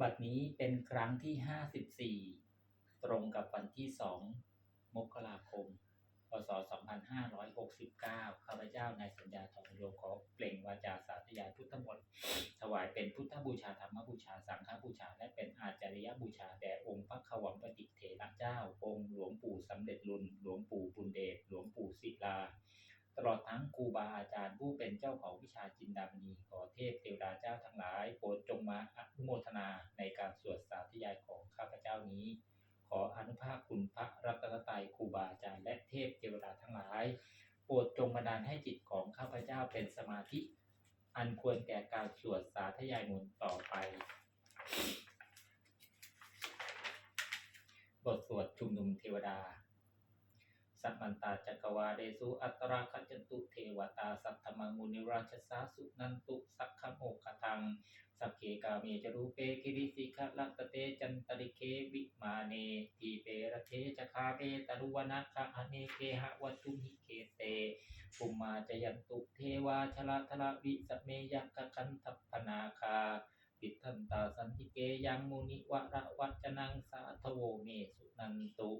บัดนี้เป็นครั้งที่ 54 ตรงกับวันที่ 2 มกราคม พศ 2569 ข้าพเจ้านายสัญญาทองโยขอเปล่งวาจาสาธยายพุทธมนต์ถวายเป็นพุทธบูชาธรรมบูชา สังฆบูชา และเป็นอาจาริยบูชา แด่องค์พระขวัมปติเถระเจ้า องค์หลวงปู่สำเร็จรุนหลวงปู่บุญเดช หลวงปู่ศิลา ตลอดทั้งครูบาอาจารย์ผู้เป็นเจ้าของวิชาจินดามณีขอเทพเทวดาเจ้าทั้งหลายโปรดจงมาอนุโมทนาในการสวดสาธยายของข้าพเจ้านี้ ขออนุภาพคุณพระรัตนตรัยครูบาอาจารย์และเทพเทวดาทั้งหลายโปรดจงบันดาลให้จิตของข้าพเจ้าเป็นสมาธิ อันควรแก่การสวดสาธยายมนต์ต่อไป บทสวดชุมนุมเทวดา สัมมันตาจักรวาเดสุอัตราคัจตุเทวตาสัทธมังมุนิราชสาสุนันตุสักขโมกขทังสักเคกาเมจรูเปกิริสิขลัตเตจันตริเควิมาเนทีเปรเทจคาเปตรุวนาคะอเนเคหะวัตุหิเคเตปุมมาจยันตุเทวาชลาทละวิสเมยักะคันทัพนาคาปิทันตาสันติเกยังมุนิวะระวัจนังสาทโวเมสุนันตุ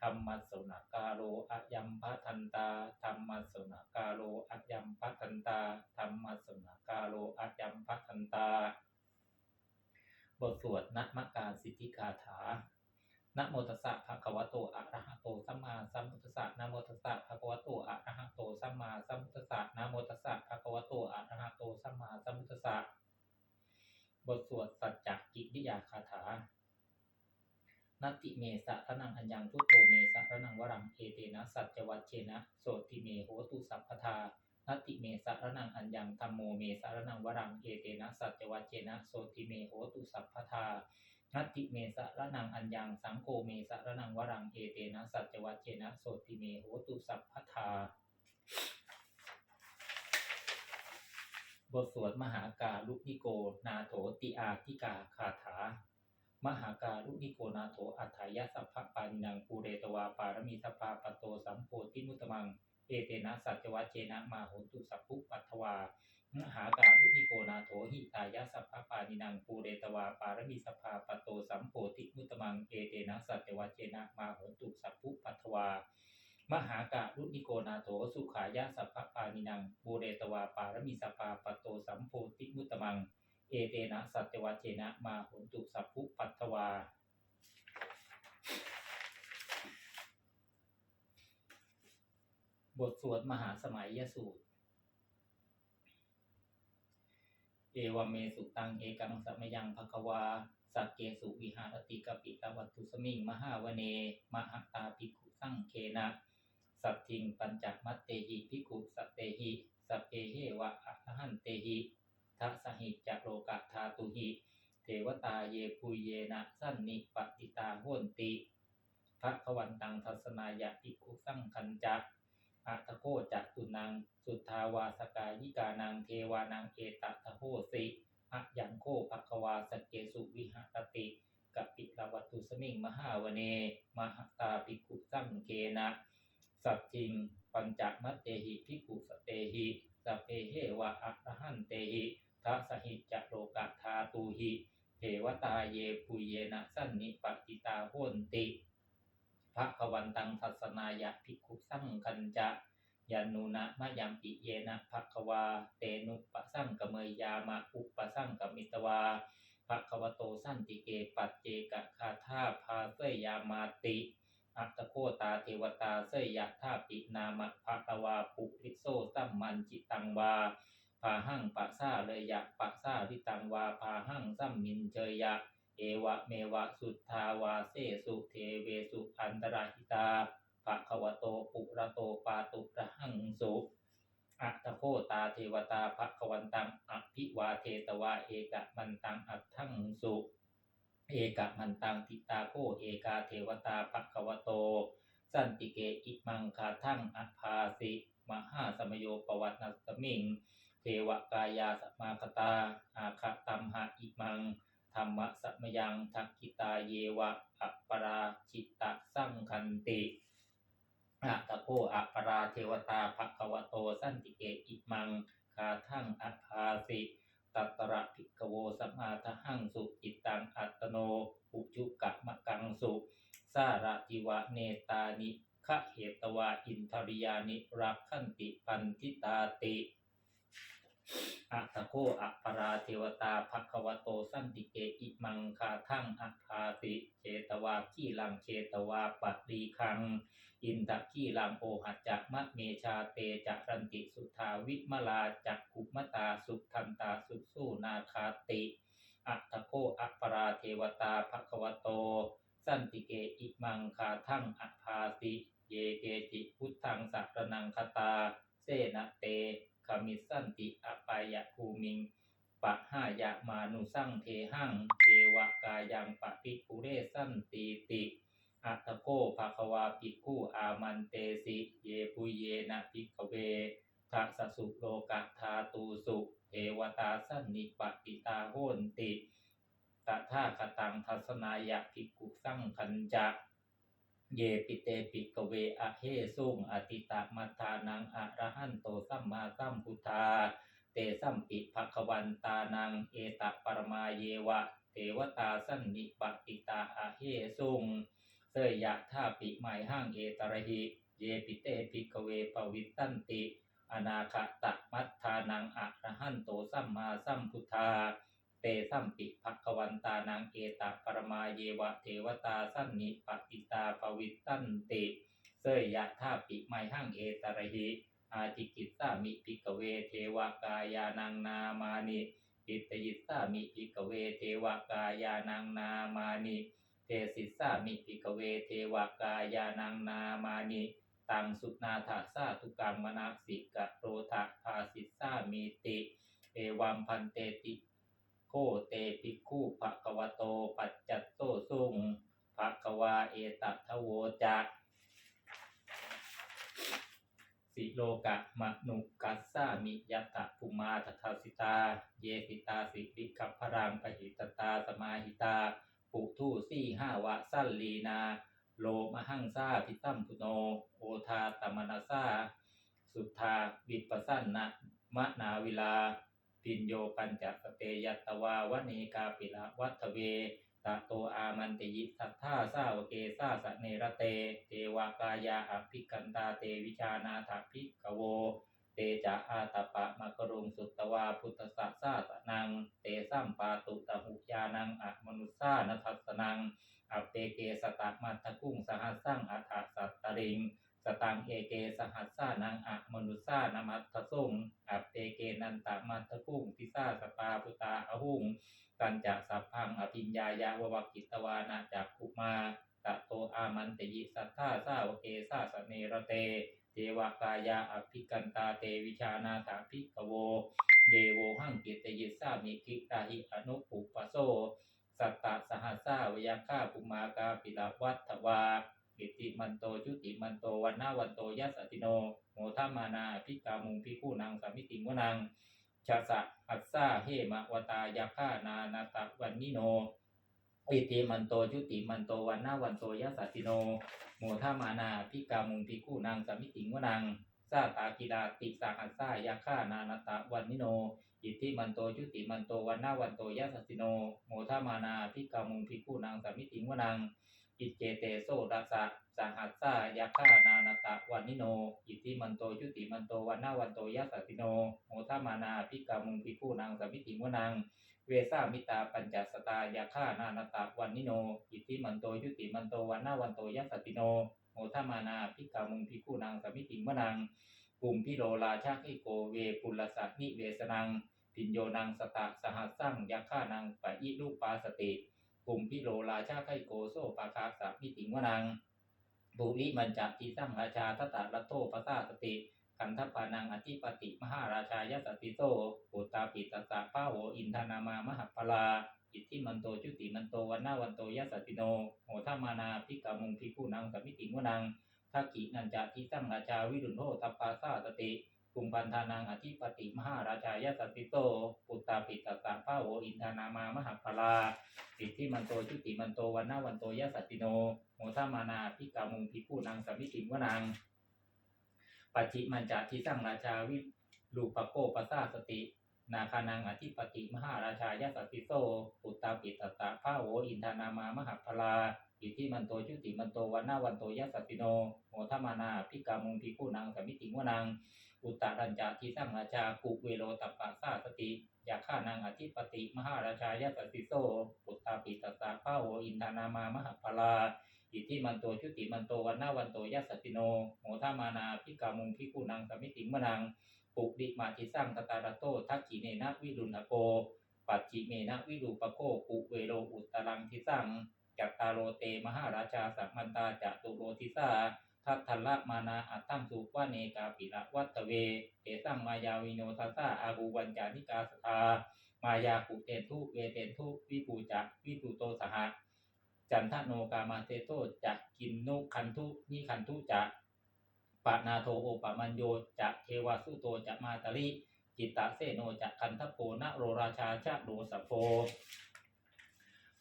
ธรรมสสนกาโลอะยัมพะทันตาธรรมสสนกาโลอะยัมพะทันตาธรรมสสนกาโลอะยัมพะทันตา บทสวดนะมการสิทธิคาถานะโมตัสสะภะคะวะโตอะระหะโตสัมมาสัมพุทธัสสะนะโมตัสสะภะคะวะโตอะระหะโตสัมมาสัมพุทธัสสะนะโมตัสสะภะคะวะโตอะระหะโตสัมมาสัมพุทธัสสะบทสวดสัจจกิริยาคาถา นัตติเมสะทนังอัญญังพุทโธเมสะระนังวรังเอเตนะสัจจวัชเชนะโสติเมโหตุสัพพทานัตติเมสะระนังอัญญังธัมโมเมสะระนังวรังเอเตนะสัจจวัชเชนะโสติเมโหตุสัพพทานัตติเมสะระนังอัญญังสังโฆเมสะระนังวรังเอเตนะสัจจวัชเชนะโสติเมโหตุสัพพทาบทสวดมหาการุณิโก นาโถติอาทิกาคาถา มหาการุณิโกนาโถอัฏฐายะสัพพปานินังปูเรตวาปารมีสภาปโตสัมโพธิมุตมัง เอเตนะสัจจวัชเชนะมาโหตุสัพพุปัทวามหาการุณิโกนาโถหิตายะสัพพปานินังปูเรตวาปารมีสภาปโตสัมโพธิมุตมัง เอเตนะสัจจวัชเชนะมาโหตุสัพพุปัทวามหากะรุณิโกนาโถสุขายะสัพพปานินังบูเรตวาปารมิสปาปโตสัมโพธิมุตมัง เอเตนะสัจวัเชนะมาหุนตุสัพพุปัตถวา บทสวดมหาสมัยยสูตร เอวเมสุตังเอกังสัมยังภควา สักเกสุวิหารติกปิตวัตุสมิงมหาวเน มหตาภิกขุสังเคนะสัตทิงปัญจมัตเตหิภิกขุสัตเตหิ สัพเพเหวะอะหันเตหิ ทัสหิจักโลกะธาตุหิ เทวตาเยปุเยนะสันนิปติตาโหนติพระขวันตังทัศนายะภิกุสังคันจะอัตโกจักตุนังสุทธาวาสกายิกานังเทวานังเอตตะโหสิอะยังโคภควาสเกสุวิหารติกัปปิลวัตุสมิงมหาวเน มหตาภิกุสังเคนะ สัจจิง ปัญจมัตเตหิภิกุสเตหิสเพเหวะอะระหันเตหิ ทัสสหิจะโลกะธาตูหิเทวตาเยปุเยนะสันนิปติตาโหนติพระขวันตังทัศนายะภิกขุสังคัญจะยานุนะมะยัมปิเยนะภควาเตนุปะสังกเมยยามะอุปสังกมิตวาภควโตสันติเกปัจเจกคาธาภาเสยยามาติอัตโคตาเทวตาเสยยะธาปินามะภะวาปุริโซสัมมันจิตังวา พาหังปะซาเลยยะปะซาริตังวาพาหังสัมมินเจยะ เอวะเมวะสุทธาวาเสสุเทเวสุอันตราหิตาภะคะวโตปุระโตปาตุระหังสุอัตโคตาเทวตาภะควันตังอภิวาเทตวาเอกมันตังอัตถังสุเอกมันตังทิตาโคเอกาเทวตาภะควโต สันติเกอิมังคาทังอภาสิมหาสมโยปวัตนสมิง เทวกายาสมาคตา อาคตัมหะอิมัง ธรรมะสัมยังทักกิตาเยวะอัปปราชิตตสังคันติอะตะโกอัปปราเทวตาภะคะวะโตสันติเกอิมัง คาทั่งอัภาสิตัตระภิกขโวสัมมาทหังสุจิตตังอัตโน อุจุกะมะกังสุสาระติวะเนตานิคะเหตวาอินทริยานิรักขันติปันทิตาติ อัตโคอัปราเทวตาภควโตสันติเกอิมังคาทั้งอัคาติเชตวาขีลังเชตวาปัตรีคัง อินทขีลังโอหัจจะมะเมชาเตจะรันติสุทาวิมลาจักขุมตาสุทันตาสุสู้นาคาติอัตโคอัปราเทวตาภควโต สันติเกอิมังคาทั้งอัภาติเยเกจิพุทธังสัรนังคตา เสนเต มิสันติอปายะภูมิงปะหายะมานุสั่งเทหังเทวกายังปะปิปุเรสันติติอัตโกภะควาปิกูอามันเตสิ เยปุเยนะภิกเวทัสสุโลกะธาตูสุเทวตาสันนิปติตาโหนติตถาคตังทัศนายะภิกขุสังคัญจะ เยปิเตปิกเวอะเฮสุงอติตะมัทานังอะระหันโตสัมมาสัมพุทธา เตสัมปิภควันตานังเอตปรมาเยวะ เทวตาสันนิปติตาอะเฮสุงเสยยะท่าปิไมห้างเอตระหิ เยปิเตปิกเวปวิตตันติ อนาคตมัทานังอะระหันโตสัมมาสัมพุทธา เตสัมปิภควันตานังเอตปรมาเยวะเทวตาสั้นนิปติตาปวิตันติเสยยะท่าปิไมหังเอตระหิอาจิกิตสามิปิกเวเทวกายานังนามานิปิตยิตสามิปิกเวเทวกายานังนามานิเทสิสามิปิกเวเทวกายานังนามานิตังสุนาถาสาทุกังมนาสิกะโรทะภาสิสามิติ เอวัมพันเตติ โคเตปิคูภะคะวะโตปัจจัตโตสุงภะคะวาเอตัทโวจะสิโลกะมะนุกัสสามิยัตถภูมาทัทสิตา เยสิตาสิริกัพพรังปหิตตาสมาหิตา ปุทูสี่ห้าวะสัลลีนา โลมหังซาพิตัมพุโน โอทาตมนาซาสุทธาวิปัสสนะมะนาวิลา ปิญโยปัญจสเตยัตตวาวเนกาปิละวัตเวตะโตอามันติยิสัทธาสาวเกสาสเนระเต เทวากายาอภิกันตาเตวิชานาถภิกขโว เตจะอาตปะมะกรุงสุตตวาพุทธสัสสะสนัง เตสัมปาตุตะหุยานังอะมนุสสานัทัสสนังอัปเปเกสตะมัตตกุ้งสหัสสังอัฏฐสัตตริง สตังเอเกสหัสสานังอะมนุสานามัตถสุงอัปเปเกนันตะมัตตะกุ้งทิสาสปาพุตาอหุงตันจะสัพพังอภิญญายาววกิตวานาจักขุมาตะโตอามันตยิสัทธาสาวเกสาสเนระเตเทวกายาอภิกันตาเตวิชานาถาภิกโวเดโวหังกิตยิสามิกิตาหิอนุปุปโสสัตตะสหัสสาวยาค่าปุมากาปิลาวัตถวา อิติมันโตจุติมันโตวันนาวันโตยัสสติโนโมทัมมานาภิกามุงภิกขุนางสามิติมุนังชาสะหัสสาเฮมะวตายาค่านานาตะวันนิโนอิติมันโตจุติมันโตวันนาวันโตยัสสติโนโมทามานาพิกามุงพิกูนางสามิติงวนังซาตากิลาติสาหัสสายาค่านานาตะวันนิโนอิทิมันโตจุติมันโตวันนาวันโตยัสสติโนโมทามานาพิกามุงพิกูนางสามิติงวนัง อิเจเตโซดัสะสหัสสายาค่านานาตะวันนิโน อิทิมันโตจุติมันโตวันนาวันโตยัสติโนโมทามานาพิกามุงพิกูนางสามิติงวนังเวสามิตาปัญจสตายาค่านานาตะวันนิโนอิทิมันโตยุติมันโตวันนาวันโตยัสติโนโมทามานาพิกามุงพิกูนางสมิติมะนังกลุ่มพิโรราชาคิโกเวปุลสักนิเวสนังปิญโยนังสตะสหัสสังยักขานังปะอิลูปาสติ กลุ่มพิโรราชาคิโกโซปาคาสมิติงมะนังบุริมันจักทีสังราชาทัตะระโตปะสาสติคันทปานังอธิปติมหาราชายสัตติโตปุตตาปิตสสะป้าโวอินทนามามหปลาอิทธิมันโตจุติมันโตวันนาวันโตยัสติโนโหทามานาพิกามุงพิกูนังสมิติงวนังทักกินันจะทิสังราชาวิรุณโหตัปปาสาสติ กุมพันธานังอธิปติมหาราชายสัตติโต ปุตตาปิตสสะป้าโวอินทานามามหปลาอิทธิมันโตจุติมันโตวันนาวันโตยัสสติโนโหทามานาพิกามุงพิกูนังสมิติวนังปัจจิมันจะทิสังราชาวิรูปโกปัสสาสติ นาคานังอธิปติมหาราชายสัสสิโสปุตตาปิตตะพาโวอินทานามามหาพลาอิทธิมันโตชุติมันโตวันนาวันโตยัสสติโนโหทมานาพิกามุงพิคูนังสมิติวนัง อุตตรัญจาทิสังราชากุเวโรตัปปะสาสติยาฆ่านางอธิปติมหาราชายสัสสิโสปุตตาปิตตะพาโวอินทานามามหาพลาอิทธิมันโตชุติมันโตวันนาวันโตยัสติโนโหทามานาพิกามุงพิคูนังสมิติงวนังปุริมาทิสังตตาระโตทักขิเนนะวิรุณโก ปัจจิเมนะวิรูปโกกุเวโรอุตตรังทิสังจัตตาโรเตมหาราชาสัมมันตาจะตุโรทิสา ทัทัละมานาอัตตังสุวะเนกาปิละวัตเวเตสังมายาวิโนทัสสะอาหูวัญจานิกาสทามายากุเตนทุเวเตนทุวิปูจักวิปูโตสหะจันทโนกามาเตโตจักกินนุคันทุนิคันทุจักปะนาโทโอปะมัญโยจะเทวาสุโตจะมาตาริจิตตะเสโนจะคันทโปนะโรราชาชะโรสพโฟ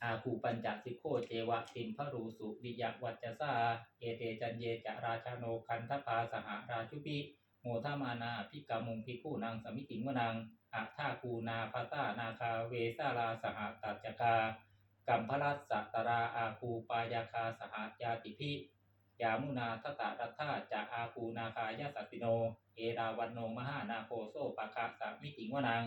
อาคูปัญจสิโคเจวะติมพรูสุริยวัจจสาเอเตจันเยจะราชาโนคันทพาสหราชุปิโมทามานาพิกามุงพิคูนางสมิติงวนังอะทาคูนาภาตานาคาเวสาราสหตัจกากัมพรัสสะตราอาคูปายาคาสหยาติพิยามุนาทตารัตถาจะอาคูนาคายาสติโน เอราวันโนมหานาโคโซปะคาสามิติงวนัง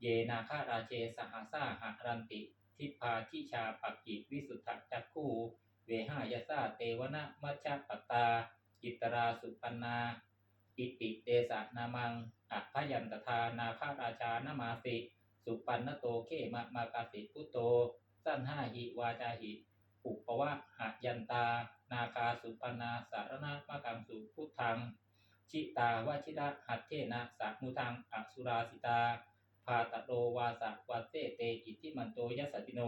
เยนาคาราเชสหสาหะรันติ ทิพาทิชาปักกิวิสุทธจักคูเวหายาซาเตวนะมัชฌปตา จิตราสุปันนาอิติเตสะนามังอัพยันตทานาคาราชานามาสิ สุปันนโตเขมะมากาสิพุโต สั้นห้าหิวาจาหิอุปวะหะยันตา นาคาสุปันนาสารณะมะกังสุพุทธัง ชิตาวชิระหัตเทนะสัมุทังอัสุราสิตา พาตโรวาสะวัเตเตอิทิมันโตยัสสติโน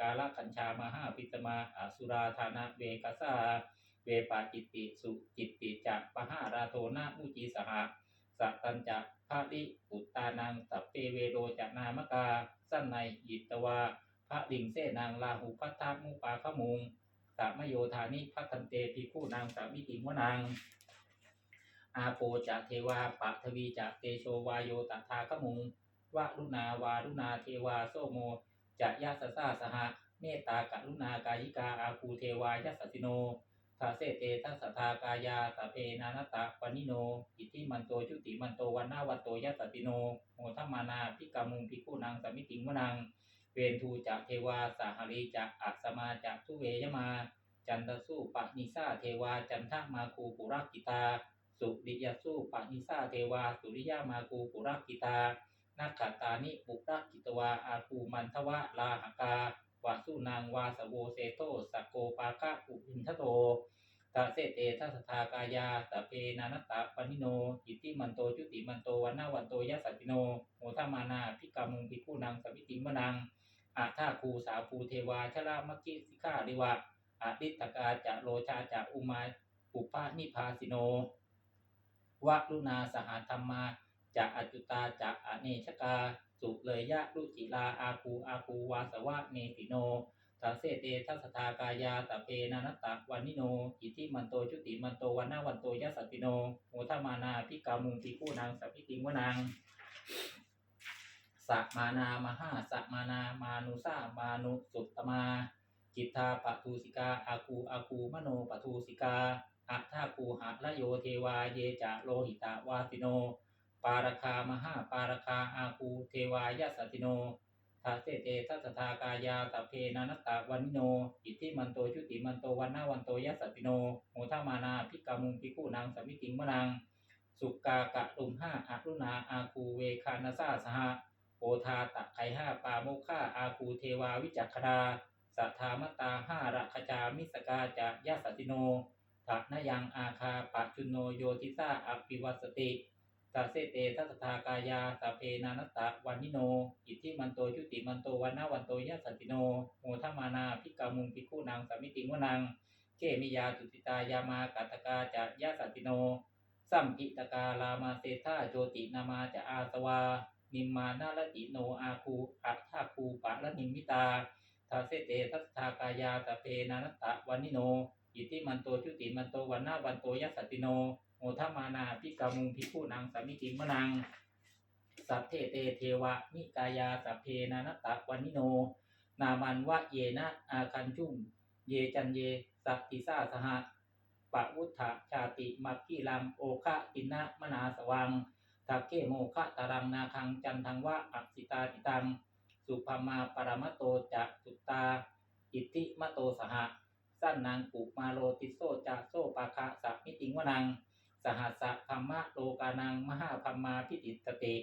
กาลขัญชามาหาปิตมาอสุราธานะเวกัสาเวปาจิตติสุจิตติจักปหาราโทนามุจีสหะสัตตัญจะภาริปุตตานังสัพเปเวโรจนามกา สั้นในยิตวาพระลิงเสนางลาหูพัทธมุปาขมุงสามโยธานิพัทันเตภิกขุนางสามิติวนางอาโปจะเทวาปะทวีจะเตโชวายโยตถาขมุง วะรุณาวารุณาเทวาโซโมจะยาสสาสหะเมตตากรุณากายิกาอาคูเทวายัสสติโนทาเสเตทัสทากายาสพเพนานตะปนิโน อิทิมันโตจุติมันโตวันนาวันโตยัสสติโนโมทัมมานาพิกามุงพิกุนางสมิติงวนัง เวนทูจะเทวาสาหรีจะอัสมาจะทุเวยมา จันทสุปะนิสาเทวาจันทมาคูปุรักกิตา สุริยสุปะนิสาเทวาสุริยามาคูปุรักกิตา นักขตานิปุรักกิตวาอาคูมันทวะลาหกาวาสุนางวาสโวเซโตสกโกปาคะอุอินทโตตาเสเตทัสทากายาตเพนานตตะปนิโนอิติมันโตจุติมันโตวันนาวันโตยัสสติโนโมทามานาพิกามุงพิคูนางสมิติมนังอาท่าคูสาภูเทวาชรามัคคิสิกาลิวะอาทิตกาจะโลชาจะอุมาปุปานิพาสิโนวะลุนาสหธรรมา จะอจุตาจะอเนชกา สุเลยยะรุจิลาอาคูอาคูวาสวะเนติโนสาเสเตทัสทากายาตะเพนานตตะวันนิโนอิทิมันโตจุติมันโตวันนาวันโตยัสติโนโมทามานาพิกามุงพิคูนางสัพพิติงวนางสัมานามหาสัมานามานุสามานุสุตตมา จิตตาปทูสิกาอาคูอาคูมโนปทูสิกาอัฏฐาคูหะละโยเทวาเยจะโลหิตาวาสิโน ปารคามหาปารคาอาคูเทวายสัสติโนทาเสเตทัสทากายาตะเพนานตตะวันิโน อิทิมันโตชุติมันโตวันนาวันโตยัสสติโนโมทามานาพิกามุงพิกูนางสมิติงมนังสุกากะลุมห้าอารุณาอาคูเวคานาซาสหะโอทาตะไคห้าปาโมฆาอาคูเทวาวิจักขดาสัทธามตาห้ารัคจามิสกาจะยาสติโนทะนยังอาคาปะจุนโนโยติสาอภิวัสติ ตาเสเตทัสทากายาสพเพนานัตตะวันนิโน อิทธิมันโตจุติมันโตวันนาวันโตยะสติโนโมทมานาพิกามุงพิคูนางสมิติงวนังเกมิยาตุติตายามากัตกาจะยะสติโน สัมกิตกาลามาเซธาโจตินามาจะอาสวา นิมมานาลติโนอาคูอัฏฐาคูปะละนิมิตาทาเสเตทัสทากายาตะเพนานัตตะวันนิโน อิทิมันโตชุติมันโตวันนาวันโตยัสสติโน โมทมานาพิกามุงพิคูนางสามิติมนัง สัพเพเตเทวะนิกายาสัพเพนานตะวันิโน นามันวะเยนะอาคันชุ่มเยจันเยสัตติสาสหะปะวุฒะชาติมักคีลังโอคะตินะมนาสวังทักเกโมคะตารังนาคังจันทังวะอักสิตาติตัง สุภามาปรมตโตจะสุตตา อิทธิมโตสหะ สั้นนางปุมาโลติโซจะโซปาคะสัพมิติงวนัง สหัสสะธรรมะโลกานังมหาพัมมาพิติตติ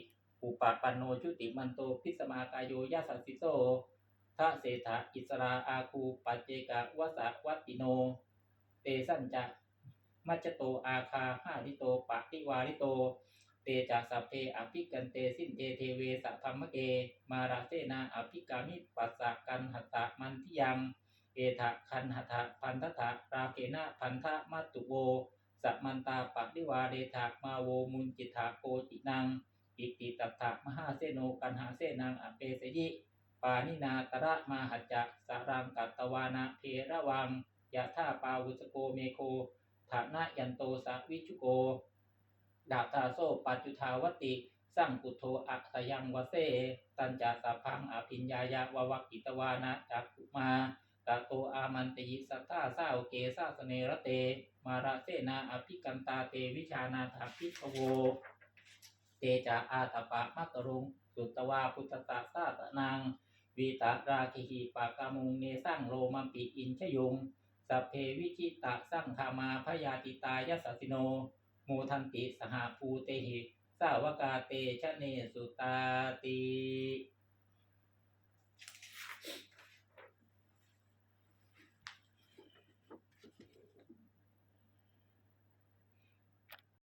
อุปปันโนชุติมันโตพิสมากายโยยะสัสสิโซทะเศธะอิสราอาคูปัจเจกะวสะวัติโน เตสัญจะมัจโตอาคาหาริโตปะติวาริโต เตจัสสพเพอภิกันเตสินเตเทเวสัธรรมเก มาราเซนาอภิกามิปัสสะกันหัตตะมันทิยัง เอทะคันหทะพันทะราเกนะพันธะมัตตุโว สัมมันตาปฏิวาเดทะมาโวมุนจิตาโกจินังอิติตัตถะมหาเสโนกันหาเสนังอเปสยิปานินาตระมาหัจจะสารังกัตตวานาเพระวังยะท่าปาวุสโกเมโคฐานะยันโตสวิชุโก ดาบตาโซปัจจุทาวติสังกุโทอัตยังวเสตัญจาสาพังอภิญญายะววักิตวานะจักุมาตะโตอามันติสัทธาสาวเกสาสเนระเต มาราเสนาอภิกันตาเตวิชานาถาพิขโว เตจาอาตปะมัตรุงสุตวาพุทธตาสาตนังวีตาราคิหิปากามุงเนสังโลมัมปิอินชยงสัพเพวิชิตะสังคามาพยาติตายสสสิโนโมทันติสหภูเตหิสาวกาเตชะเนสุตาติ